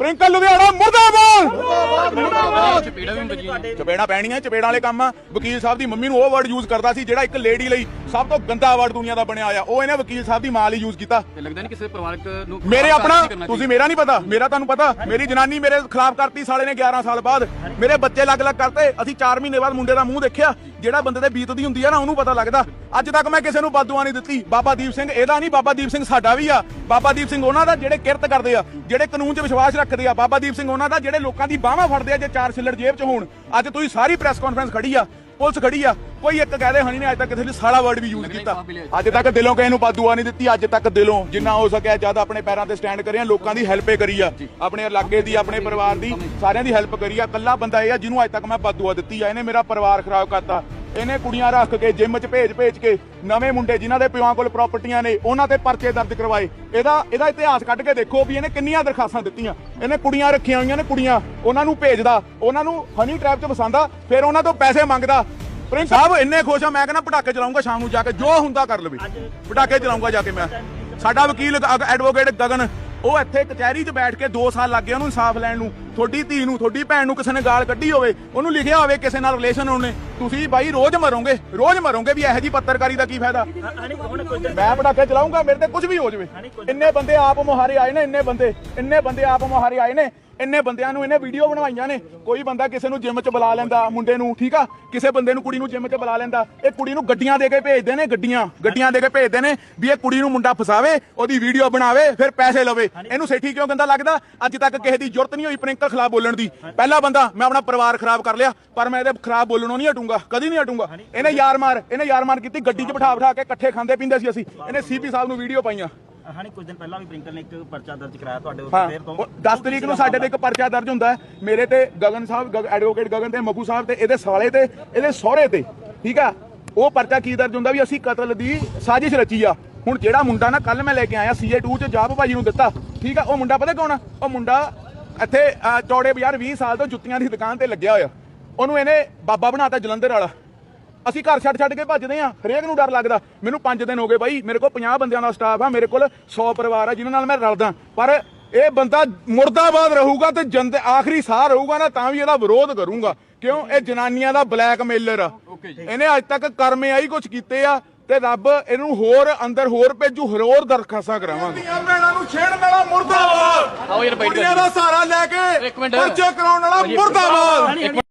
ਪ੍ਰਿੰਕਲ ਲੁਧਿਆਣਾ ਮੁਰਦਾਬਾਦ! ਚਪੇੜਾ ਵੀ ਵੱਜੀ ਚਪੇੜਾਂ ਪੈਣੀਆਂ ਚਪੇੜਾਂ ਵਾਲੇ ਕੰਮ ਆ। ਵਕੀਲ ਸਾਹਿਬ ਦੀ ਮੰਮੀ ਨੂੰ ਉਹ ਵਰਡ ਯੂਜ਼ ਕਰਦਾ ਸੀ ਜਿਹੜਾ ਇੱਕ ਲੇਡੀ ਲਈ ਸਭ ਤੋਂ ਗੰਦਾ ਵਰਡ ਦੁਨੀਆ ਦਾ ਬਣਿਆ ਆ ਉਹ ਇਹਨੇ ਵਕੀਲ ਸਾਹਿਬ ਦੀ ਮਾਂ ਲਈ ਯੂਜ਼ ਕੀਤਾ। ਤੇ ਲੱਗਦਾ ਨਹੀਂ ਕਿਸੇ ਪਰਿਵਾਰਕ ਨੂੰ ਮੇਰੇ ਆਪਣਾ ਤੁਸੀਂ ਮੇਰਾ ਨਹੀਂ ਪਤਾ ਮੇਰਾ ਤੁਹਾਨੂੰ ਪਤਾ। ਮੇਰੀ ਜਨਾਨੀ ਮੇਰੇ ਖਿਲਾਫ ਕਰਤੀ ਸਾਲੇ ਨੇ 11 ਸਾਲ ਬਾਅਦ। ਮੇਰੇ ਬੱਚੇ ਲੱਗ-ਲੱਗ ਕਰਤੇ। ਅਸੀਂ 4 ਮਹੀਨੇ ਬਾਅਦ ਮੁੰਡੇ ਦਾ ਮੂੰਹ ਦੇਖਿਆ। ਜਿਹੜਾ ਬੰਦੇ ਤੇ ਬੀਤਦੀ ਹੁੰਦੀ ਆ ਨਾ ਉਹਨੂੰ ਪਤਾ ਲੱਗਦਾ। ਅੱਜ ਤੱਕ ਮੈਂ ਕਿਸੇ ਨੂੰ ਬਦਦੁਆ ਨਹੀਂ ਦਿੱਤੀ। ਬਾਬਾ ਦੀਪ ਸਿੰਘ ਇਹਦਾ ਨਹੀਂ ਬਾਬਾ ਦੀਪ ਸਿੰਘ ਸਾਡਾ ਵੀ ਆ। ਬਾਬਾ ਦੀਪ ਸਿੰਘ ਉਹਨਾਂ ਦਾ ਜਿਹੜੇ ਕਿਰਤ ਕਰਦੇ ਆ ਜਿਹੜੇ ਕਾਨੂੰਨ 'ਚ ਵਿਸ਼ਵਾਸ ਰੱਖਦੇ ਆ। ਬਾਬਾ ਦੀਪ ਸਿੰਘ ਉਹਨਾਂ ਦਾ ਜਿਹੜੇ ਲੋਕਾਂ ਦੀ ਬਾਹਾਂ ਫੜਦੇ ਆ ਜੇ ਚਾਰ ਛਿੱਲੜ ਜੇਬ 'ਚ ਹੋਣ। ਅੱਜ ਤੁਸੀਂ ਸਾਰੀ ਪ੍ਰੈਸ ਕਾਨਫਰੰਸ ਖੜੀ ਆ। ਪੁਲਿਸ ਖੜੀ ਆ। ਕੋਈ ਇੱਕ ਕਹਦੇ ਹਣੀ ਨੇ ਅੱਜ ਤੱਕ ਕਿਸੇ ਨੇ ਸਾਲਾ ਵਰਡ ਵੀ ਯੂਜ਼ ਕੀਤਾ। ਅੱਜ ਤੱਕ ਦਿਲੋਂ ਕਿਸੇ ਨੂੰ ਬਦਦੁਆ ਨਹੀਂ ਦਿੱਤੀ ਅੱਜ ਤੱਕ ਦਿਲੋਂ ਜਿੰਨਾ ਹੋ ਸਕਿਆ ਜਦ ਆਪਣੇ ਪੈਰਾਂ ਤੇ ਸਟੈਂਡ ਕਰਿਆ ਲੋਕਾਂ ਦੀ ਹੈਲਪ ਕਰੀ ਆ। ਆਪਣੇ ਇਲਾਕੇ ਦੀ ਆਪਣੇ ਪਰਿਵਾਰ ਦੀ ਸਾਰਿਆਂ ਦੀ ਹੈਲਪ ਕਰੀ ਆ। ਕੱਲਾ ਬੰਦਾ ਇਹ ਆ ਜਿਹਨੂੰ ਅੱਜ ਤੱਕ ਮੈਂ ਬਦਦੁਆ ਦਿੱਤੀ ਆ। ਇਹਨੇ ਮੇਰਾ ਪਰਿਵਾਰ ਖਰਾਬ ਕਰਤਾ। ਇਹਨੇ ਕੁੜੀਆਂ ਰੱਖ ਕੇ ਜਿਮ 'ਚ ਭੇਜ ਭੇਜ ਕੇ ਨਵੇਂ ਮੁੰਡੇ ਜਿਨ੍ਹਾਂ ਦੇ ਪਿਓਾਂ ਕੋਲ ਪ੍ਰਾਪਰਟੀਆਂ ਨੇ ਉਹਨਾਂ ਤੇ ਪਰਚੇ ਦਰਜ ਕਰਵਾਏ। ਇਹਦਾ ਇਹਦਾ ਇਤਿਹਾਸ ਕੱਢ ਕੇ ਦੇਖੋ ਵੀ ਇਹਨੇ ਕਿੰਨੀਆਂ ਦਰਖਾਸਤਾਂ ਦਿੱਤੀਆਂ। ਇਹਨੇ ਕੁੜੀਆਂ ਰੱਖੀਆਂ ਹੋਈਆਂ ਨੇ ਕੁੜੀਆਂ ਉਹਨਾਂ ਨੂੰ ਭੇਜਦਾ ਉਹਨਾਂ ਨੂੰ ਹਨੀ ਟ੍ਰੈਪ 'ਚ ਵਸਾਉਂਦਾ ਫਿਰ ਉਹਨਾਂ ਤੋਂ ਪੈਸੇ ਮੰਗਦਾ। ਪ੍ਰਿੰਸ ਸਾਹਿਬ ਇੰਨੇ ਖੁਸ਼ ਆ ਮੈਂ ਕਹਿੰਦਾ ਪਟਾਕੇ ਚਲਾਉਂਗਾ ਸ਼ਾਮ ਨੂੰ ਜਾ ਕੇ ਜੋ ਹੁੰਦਾ ਕਰ ਲਵੇ। ਪਟਾਕੇ ਚਲਾਉਂਗਾ ਜਾ ਕੇ ਮੈਂ। ਸਾਡਾ ਵਕੀਲ ਐਡਵੋਕੇਟ ਗਗਨ ਉਹ ਇੱਥੇ ਕਚਹਿਰੀ 'ਚ ਬੈਠ ਕੇ 2 ਸਾਲ ਲੱਗ ਗਏ ਉਹਨੂੰ ਇਨਸਾਫ ਲੈਣ ਨੂੰ। ਤੁਹਾਡੀ ਧੀ ਨੂੰ ਤੁਹਾਡੀ ਭੈਣ ਨੂੰ ਕਿਸੇ ਨੇ ਗਾਲ ਕੱਢੀ ਹੋਵੇ ਉਹਨੂੰ ਲਿਖਿਆ ਹੋਵੇ ਕਿਸੇ ਨਾਲ ਰਿਲੇਸ਼ਨ ਉਹਨੇ ਤੁਸੀਂ ਬਾਈ ਰੋਜ਼ ਮਰੋਗੇ ਰੋਜ਼ ਮਰੋਗੇ ਵੀ ਇਹੋ ਜੀ ਪੱਤਰਕਾਰੀ ਦਾ ਕੀ ਫਾਇਦਾ? ਮੈਂ ਪਟਾਕੇ ਚਲਾਉਂਗਾ ਮੇਰੇ ਤੇ ਕੁਝ ਵੀ ਹੋ ਜਾਵੇ। ਇੰਨੇ ਬੰਦੇ ਆਪ ਮੁਹਾਰੇ ਆਏ ਨੇ ਇੰਨੇ ਬੰਦੇ ਇੰਨੇ ਬੰਦੇ ਆਪ ਮੁਹਾਰੇ ਆਏ ਨੇ। ਇੰਨੇ ਬੰਦਿਆਂ ਨੂੰ ਇਹਨੇ ਵੀਡੀਓ ਬਣਵਾਈਆਂ ਨੇ। ਕੋਈ ਬੰਦਾ ਕਿਸੇ ਨੂੰ ਜਿਮ 'ਚ ਬੁਲਾ ਲੈਂਦਾ ਮੁੰਡੇ ਨੂੰ ਠੀਕ ਆ? ਕਿਸੇ ਬੰਦੇ ਨੂੰ ਕੁੜੀ ਨੂੰ ਜਿਮ 'ਚ ਬੁਲਾ ਲੈਂਦਾ। ਇਹ ਕੁੜੀ ਨੂੰ ਗੱਡੀਆਂ ਦੇ ਕੇ ਭੇਜਦੇ ਨੇ ਗੱਡੀਆਂ। ਗੱਡੀਆਂ ਦੇ ਕੇ ਭੇਜਦੇ ਨੇ ਵੀ ਇਹ ਕੁੜੀ ਨੂੰ ਮੁੰਡਾ ਫਸਾਵੇ ਉਹਦੀ ਵੀਡੀਓ ਬਣਾਵੇ ਫਿਰ ਪੈਸੇ ਲਵੇ। ਇਹਨੂੰ ਸੇਠੀ ਕਿਉਂ ਗੰਦਾ ਲੱਗਦਾ? ਅੱਜ ਤੱਕ ਕਿਸੇ ਦੀ ਜ਼ਰੂਰਤ ਨਹੀਂ ਹੋਈ ਪ੍ਰਿੰਕਲ ਖਿਲਾਫ ਬੋਲਣ ਦੀ। ਪਹਿਲਾ ਬੰਦਾ ਮੈਂ ਆਪਣਾ ਪਰਿਵਾਰ ਖਰਾਬ ਕਰ ਲਿਆ ਪਰ ਮੈਂ ਇਹਦੇ ਖਿਲਾਫ ਬੋਲਣੋਂ ਨਹੀਂ ਹਟੂੰਗਾ ਕਦੀ ਨਹੀਂ ਹਟੂੰਗਾ। ਇਹਨੇ ਯਾਰ ਮਾਰ ਇਹਨੇ ਯਾਰ ਮਾਰ ਕੀਤੀ ਗੱਡੀ 'ਚ ਬਿਠਾ ਬਿਠਾ ਕੇ ਇਕੱਠੇ ਖਾਂਦੇ ਪੀਂਦੇ ਸੀ ਅਸੀਂ। ਇਹਨੇ ਸੀਪੀ ਸਾਹਿਬ ਨੂੰ ਵੀਡੀਓ ਪਾਈਆਂ। ਹਾਨੀ ਕੁਝ ਦਿਨ ਪਹਿਲਾਂ ਵੀ ਪ੍ਰਿੰਕਲ ਨੇ ਇੱਕ ਪਰਚਾ ਦਰਜ ਕਰਾਇਆ ਤੁਹਾਡੇ ਹਾਂ ਉੱਤੇ ਫਿਰ ਤੋਂ ਉਹ 10 ਤਰੀਕ ਨੂੰ ਸਾਡੇ ਤੇ ਇੱਕ ਪਰਚਾ ਦਰਜ ਹੁੰਦਾ ਹੈ। ਮੇਰੇ ਤੇ ਗਗਨ ਸਾਹਿਬ ਗਗ- ਐਡਵੋਕੇਟ ਗਗਨ ਤੇ ਮੱਬੂ ਸਾਹਿਬ ਤੇ ਇਹਦੇ ਸਾਲੇ ਤੇ ਇਹਦੇ ਸਹੁਰੇ ਤੇ ਠੀਕ ਆ? ਉਹ ਪਰਚਾ ਕੀ ਦਰਜ ਹੁੰਦਾ ਵੀ ਅਸੀਂ ਕਤਲ ਦੀ ਸਾਜ਼ਿਸ਼ ਰਚੀ ਆ। ਹੁਣ ਜਿਹੜਾ ਮੁੰਡਾ ਨਾ ਕੱਲ ਮੈਂ ਲੈ ਕੇ ਆਇਆ ਸੀਏ 2 ਚ ਜਾਬ ਭਾਜੀ ਨੂੰ ਦਿੱਤਾ ਠੀਕ ਆ? ਉਹ ਮੁੰਡਾ ਪਤਾ ਕੌਣ ਆ? ਉਹ ਮੁੰਡਾ ਇੱਥੇ ਚੌੜੇ ਬਾਜ਼ਾਰ 20 ਸਾਲ ਤੋਂ ਜੁੱਤੀਆਂ ਦੀ ਦੁਕਾਨ ਤੇ ਲੱਗਿਆ ਹੋਇਆ। ਉਹਨੂੰ ਇਹਨੇ ਬਾਬਾ ਬਣਾਤਾ ਜਲੰਧਰ ਵਾਲਾ। ਅਸੀਂ ਘਰ ਛੱਡ ਛੱਡ ਕੇ ਭੱਜਦੇ ਆ ਹਰੇਕ ਨੂੰ ਡਰ ਲੱਗਦਾ। ਮੈਨੂੰ 5 ਦਿਨ ਹੋ ਗਏ ਬਾਈ ਮੇਰੇ ਕੋਲ 50 ਬੰਦਿਆਂ ਦਾ ਸਟਾਫ ਆ ਮੇਰੇ ਕੋਲ 100 ਪਰਿਵਾਰ ਆ ਜਿਨ੍ਹਾਂ ਨਾਲ ਮੈਂ ਰਲਦਾ। ਪਰ ਇਹ ਬੰਦਾ ਮੁਰਦਾਬਾਦ ਰਹੂਗਾ ਤੇ ਜੰਦ ਆਖਰੀ ਸਾਹ ਰਹੂਗਾ ਨਾ ਤਾਂ ਵੀ ਇਹਦਾ ਵਿਰੋਧ ਕਰੂੰਗਾ। ਕਿਉਂ? ਇਹ ਜਨਾਨੀਆਂ ਦਾ ਬਲੈਕਮੇਲਰ ਆ। ਇਹਨੇ ਅੱਜ ਤੱਕ ਕਰਮੇ ਆਈ ਕੁਝ ਕੀਤੇ ਆ ਤੇ ਰੱਬ ਇਹਨੂੰ ਹੋਰ ਅੰਦਰ ਹੋਰ ਭੇਜੂ ਹੋਰ ਦਰਖਾਸਤਾਂ ਕਰਾਵਾਂਗੇ। ਭੈਣਾਂ ਨੂੰ ਛੇੜਨ ਵਾਲਾ ਮੁਰਦਾਬਾਦ। ਆਓ ਯਾਰ ਬੈਠੋ ਕੁੜੀਆਂ ਦਾ ਸਹਾਰਾ ਲੈ ਕੇ ਇੱਕ ਮਿੰਟ। ਪਰਚੇ ਕਰਾਉਣ ਵਾਲਾ ਭਾਜੀ, ਮੁਰਦਾਬਾਦ। ਇੱਕ ਮਿੰਟ।